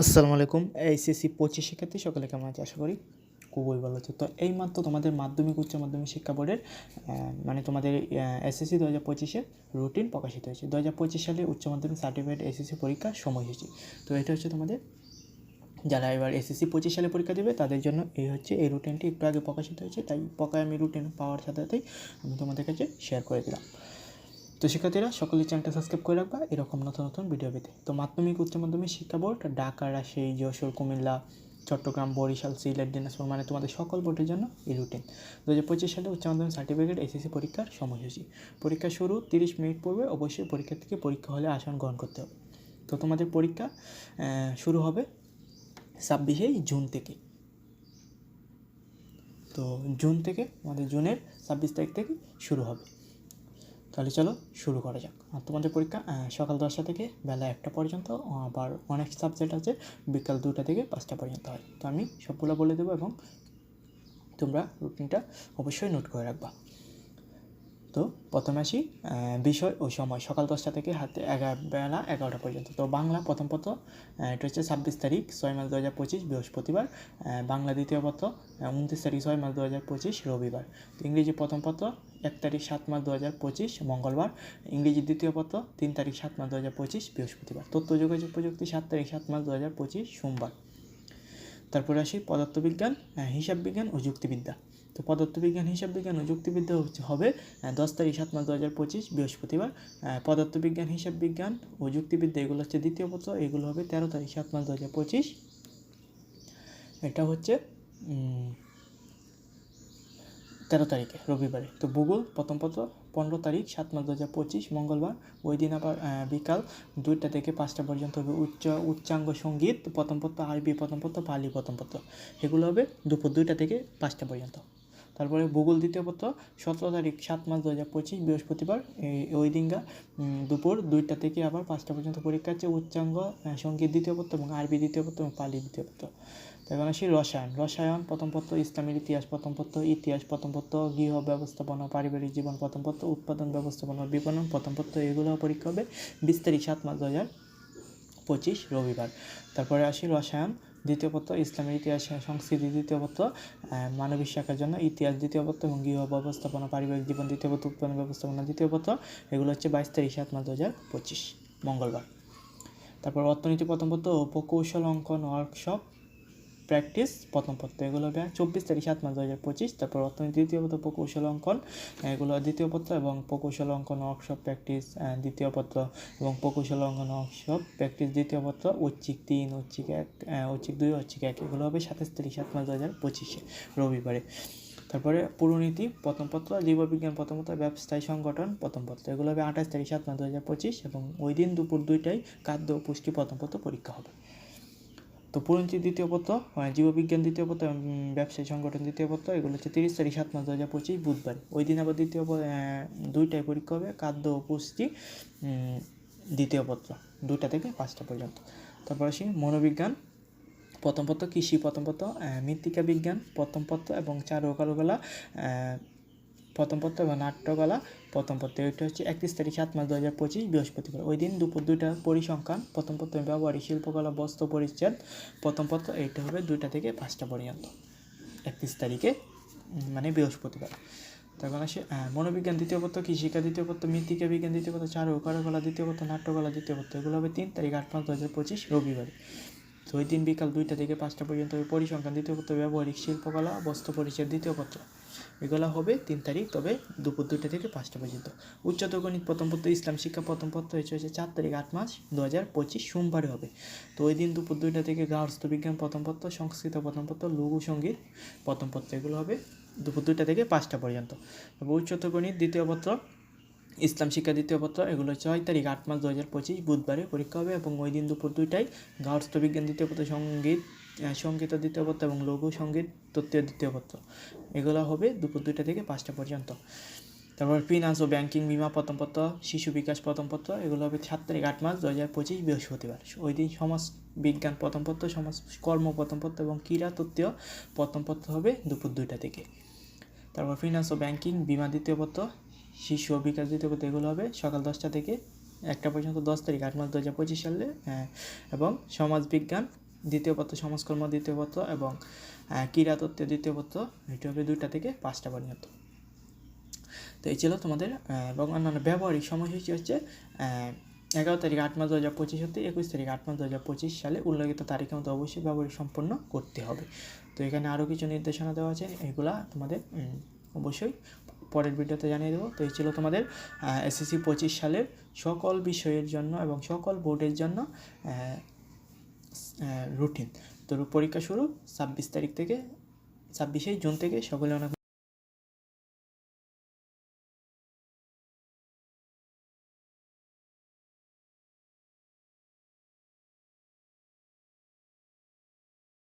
আসসালামু আলাইকুম এইচএসসি পঁচিশ শিক্ষার্থী, সকলে কেমন আছে? আশা করি খুবই ভালো আছে। তো এই মাত্র তোমাদের মাধ্যমিক, উচ্চ মাধ্যমিক শিক্ষা বোর্ডের মানে তোমাদের এসএসসি দু হাজার পঁচিশে রুটিন প্রকাশিত হয়েছে। দু হাজার পঁচিশ সালে উচ্চ মাধ্যমিক সার্টিফিকেট এসএসসি পরীক্ষার সময়সূচি তো এটা হচ্ছে তোমাদের, যারা এবার এসএসসি পঁচিশ সালে পরীক্ষা দেবে, তাদের জন্য এই হচ্ছে, এই রুটিনটি একটু আগে প্রকাশিত হয়েছে। তাই পকায় আমি রুটিন পাওয়ার সাথে সাথেই আমি তোমাদের কাছে শেয়ার করে দিলাম। তো শিক্ষার্থীরা, সকলেই চ্যানেলটা সাবস্ক্রাইব করে রাখবা। এরকম নতুন নতুন ভিডিও পেতে। তো মাধ্যমিক, উচ্চ মাধ্যমিক শিক্ষা বোর্ড, ঢাকা, রাজশাহী, যশোর, কুমিল্লা, চট্টগ্রাম, বরিশাল, সিলেট, দিনাজপুর মানে তোমাদের সকল বোর্ডের জন্য এই রুটিন দু হাজার পঁচিশ সালে উচ্চ মাধ্যমিক সার্টিফিকেট এসএসসি পরীক্ষার সময়সূচি। পরীক্ষা শুরু তিরিশ মিনিট পূর্বে, অবশ্যই পরীক্ষা থেকে পরীক্ষা হলে আসন গ্রহণ করতে হবে। তো তোমাদের পরীক্ষা শুরু হবে ছাব্বিশে জুন থেকে। তো জুন থেকে, আমাদের জুনের ছাব্বিশ তারিখ থেকে শুরু হবে। তাহলে চলো শুরু করা যাক। আর তোমাদের পরীক্ষা সকাল দশটা থেকে বেলা একটা পর্যন্ত, আবার অনেক সাবজেক্ট আছে বিকাল দুটা থেকে পাঁচটা পর্যন্ত হয়। তো আমি সবগুলো বলে দেবো এবং তোমরা রুটিনটা অবশ্যই নোট করে রাখবা। তো প্রথমে আসি বিষয় ও সময়। সকাল দশটা থেকে হাতে এগারো, বেলা এগারোটা পর্যন্ত। তো বাংলা প্রথম পত্র এটা হচ্ছে ছাব্বিশ তারিখ, ছয় মাস দু হাজার পঁচিশ, বৃহস্পতিবার। বাংলা দ্বিতীয় পত্র উনত্রিশ তারিখ, ছয় মাস দু হাজার পঁচিশ, রবিবার। তো ইংরেজি প্রথম পত্র, এক তারিখ, সাত মাস দু হাজার পঁচিশ, মঙ্গলবার। ইংরেজি দ্বিতীয় পত্র, তিন তারিখ, সাত মাস দু হাজার পঁচিশ, বৃহস্পতিবার। তথ্য যোগাযোগ প্রযুক্তি, সাত তারিখ, সাত মাস দু হাজার পঁচিশ, সোমবার। তারপরে আসি পদার্থবিজ্ঞান হিসাব বিজ্ঞান ও যুক্তিবিদ্যা। তো পদার্থবিজ্ঞান হিসাব বিজ্ঞান ও যুক্তিবিদ্যা হচ্ছে হবে দশ তারিখ সাত মাস দু হাজার পঁচিশ, বৃহস্পতিবার। পদার্থবিজ্ঞান হিসাব বিজ্ঞান ও যুক্তিবিদ্যা এগুলো হচ্ছে দ্বিতীয় পত্র, এগুলো হবে তেরো তারিখ সাত মাস দু হাজার পঁচিশ। এটা হচ্ছে তেরো তারিখে, রবিবারে। তো ভূগোল, প্রথম পত্র, পনেরো তারিখ সাত মাস দু হাজার পঁচিশ, মঙ্গলবার। ওই দিন আবার বিকাল দুইটা থেকে পাঁচটা পর্যন্ত হবে উচ্চ, উচ্চাঙ্গ সংগীত, প্রথম পত্র আরবি, প্রথম পত্র পালি প্রথম পত্র। এগুলো হবে দুপুর দুইটা থেকে পাঁচটা পর্যন্ত। তারপরে ভূগোল দ্বিতীয় পত্র, সতেরো তারিখ, সাত মাস দু হাজার পঁচিশ, বৃহস্পতিবার ওই দিনগা দুপুর দুইটা থেকে আবার পাঁচটা পর্যন্ত পরীক্ষা আছে, উচ্চাঙ্গ সংগীত দ্বিতীয় পত্র এবং আরবি দ্বিতীয় পত্র এবং পালি দ্বিতীয় পত্র। এখন আসি রসায়ন। রসায়ন প্রথম পত্র, ইসলামের ইতিহাস প্রথম পত্র, ইতিহাস প্রথম পত্র, গৃহ ব্যবস্থাপনা, পারিবারিক জীবন প্রথম পত্র, উৎপাদন ব্যবস্থাপনা, বিপণন প্রথম পত্র এগুলো পরীক্ষা হবে। বিশ তারিখ, সাত মাস দু হাজার পঁচিশ, রবিবার। তারপরে আসি রসায়ন। দ্বিতীয় পত্র, ইসলামের ইতিহাস সংস্কৃতি দ্বিতীয় পত্র মানবিক শাখার জন্য ইতিহাস দ্বিতীয় পত্র এবং গৃহ ব্যবস্থাপনা, পারিবারিক জীবন দ্বিতীয় পত্র উৎপাদন ব্যবস্থাপনা দ্বিতীয় পত্র, এগুলো হচ্ছে বাইশ তারিখ, সাত মাস দু হাজার পঁচিশ, মঙ্গলবার। তারপর অর্থনীতি প্রথম পত্র প্রকৌশল অঙ্কন ওয়ার্কশপ প্র্যাকটিস প্রথম পত্র, এগুলো হবে চব্বিশ তারিখ সাত মাস দু হাজার পঁচিশ, তারপর অর্থনীতি, দ্বিতীয় পত্র, প্রকৌশল অঙ্কন এগুলো দ্বিতীয় পত্র এবং প্রকৌশল অঙ্কন ওয়ার্কশপ প্র্যাকটিস দ্বিতীয় পত্র এবং প্রকৌশল অঙ্কন ওয়ার্কশপ প্র্যাকটিস দ্বিতীয় পত্র, ঐচ্ছিক তিন, ঐচ্ছিক এক ঐচ্ছিক দুই, ঐচ্ছিক এক, এগুলো হবে সাতাশ তারিখ সাত মাস দু হাজার পঁচিশে, রবিবারে। তারপরে পুরনীতি, প্রথম পত্র, জীববিজ্ঞান প্রথম পত্র, ব্যবসায়ী সংগঠন, প্রথম পত্র, এগুলো হবে আঠাশ তারিখ সাত মাস দু হাজার পঁচিশ এবং ওই দিন দুপুর দুইটায় খাদ্য পুষ্টি প্রথম পত্র পরীক্ষা হবে। তো পুরঞ্চি দ্বিতীয় পত্র আহ, জীববিজ্ঞান দ্বিতীয় পত্র ব্যবসায়ী সংগঠন দ্বিতীয় পত্র এগুলো হচ্ছে তিরিশ তারিখ সাত মাস দু হাজার পঁচিশ বুধবার। ওই দিন আবার দ্বিতীয় দুইটায় পরীক্ষা হবে খাদ্য ও পুষ্টি দ্বিতীয় পত্র দুইটা থেকে পাঁচটা পর্যন্ত। তারপর আসি মনোবিজ্ঞান প্রথম পত্র কৃষি প্রথম পত্র মৃত্তিকা বিজ্ঞান প্রথম পত্র এবং চারু ও কারুকলা আহ, প্রথম পত্র বা নাট্যকলা প্রথম পত্র। এটা হচ্ছে একত্রিশ তারিখ, সাত মাস দু হাজার পঁচিশ, বৃহস্পতিবার। ওই দিন দুপুর দুইটা পরিসংখ্যান, প্রথম পত্র ব্যবহারিক শিল্পকলা, বস্ত্র পরিচ্ছেদ, প্রথম পত্র, এইটা হবে দুইটা থেকে পাঁচটা পর্যন্ত। একত্রিশ তারিখে মানে বৃহস্পতিবার। তখন আসে মনোবিজ্ঞান দ্বিতীয় পত্র, কৃষিকা দ্বিতীয় পত্র, মৃত্তিকা বিজ্ঞান দ্বিতীয় পত্র, চারু ও কারুকলা দ্বিতীয় পত্র, নাট্যকলা দ্বিতীয় পত্র, এগুলো হবে তিন তারিখ, আট মাস দু হাজার পঁচিশ, রবিবার। তো ওই দিন বিকাল দুইটা থেকে পাঁচটা পর্যন্ত পরিসংখ্যান, দ্বিতীয় পত্র, ব্যবহারিক শিল্পকলা, বস্ত্র পরিচয় দ্বিতীয় পত্র। এগুলো হবে তিন তারিখ, তবে দুপুর দুইটা থেকে পাঁচটা পর্যন্ত। উচ্চতর গণিত প্রথম পত্র, ইসলাম শিক্ষা প্রথম পত্র হচ্ছে হচ্ছে চার তারিখ, আট মাস দু হাজার পঁচিশ সোমবারে হবে। তো ওই দিন দুপুর দুইটা থেকে গার্হস্থ বিজ্ঞান প্রথম পত্র, সংস্কৃত প্রথম পত্র, লঘু সংগীত প্রথম পত্র, এগুলো হবে দুপুর দুইটা থেকে পাঁচটা পর্যন্ত। তবে উচ্চতর গণিত দ্বিতীয় পত্র, ইসলাম শিক্ষা দ্বিতীয় পত্র, এগুলো ছয় তারিখ, আট মাস দু হাজার পঁচিশ, বুধবারে পরীক্ষা হবে এবং ওই দিন দুপুর দুইটায় গার্হস্থ বিজ্ঞান দ্বিতীয় পত্র, সংগীত সংগীত দ্বিতীয় পত্র এবং লঘু সংগীত তত্ত্বীয় দ্বিতীয় পত্র এগুলো হবে দুপুর দুইটা থেকে পাঁচটা পর্যন্ত। তারপর ফিনান্স ও ব্যাংকিং বিমা প্রথম পত্র শিশু বিকাশ প্রথম পত্র এগুলো হবে সাত তারিখ আট মাস দু হাজার পঁচিশ বৃহস্পতিবার। ওই দিন সমাজ বিজ্ঞান প্রথম পত্র সমাজ কর্ম প্রথম পত্র এবং ক্রীড়া তত্ত্বীয় প্রথম পত্র হবে দুপুর দুইটা থেকে। তারপর ফিনান্স ও ব্যাংকিং বিমা দ্বিতীয় পত্র শিশু ও বিকাশ দ্বিতীয় পত্র এগুলো হবে সকাল দশটা থেকে একটা পর্যন্ত দশ তারিখ আট মাস দু হাজার পঁচিশ সালে হ্যাঁ, এবং সমাজ বিজ্ঞান দ্বিতীয় পত্র সমাজকর্ম দ্বিতীয় পত্র এবং ক্রীড়াতত্ত্ব দ্বিতীয় পত্র, এটি হবে দুইটা থেকে পাঁচটা পর্যন্ত। তো এই ছিল তোমাদের এবং অন্যান্য ব্যবহারিক সময়সূচি হচ্ছে এগারো তারিখ আট মাস দু হাজার পঁচিশ হতে একুশ তারিখ আট মাস দু হাজার পঁচিশ সালে উল্লেখিত তারিখের মধ্যে অবশ্যই ব্যবহারিক সম্পন্ন করতে হবে। তো এখানে আরও কিছু নির্দেশনা দেওয়া আছে, এগুলা তোমাদের অবশ্যই পরের ভিডিওতে জানিয়ে দেবো। তো এই ছিল তোমাদের এসএসসি পঁচিশ সালের সকল বিষয়ের জন্য এবং সকল বোর্ডের জন্য রুটিন তো পরীক্ষা শুরু ছাব্বিশ তারিখ থেকে ছাব্বিশে জুন থেকে সকলে অনেক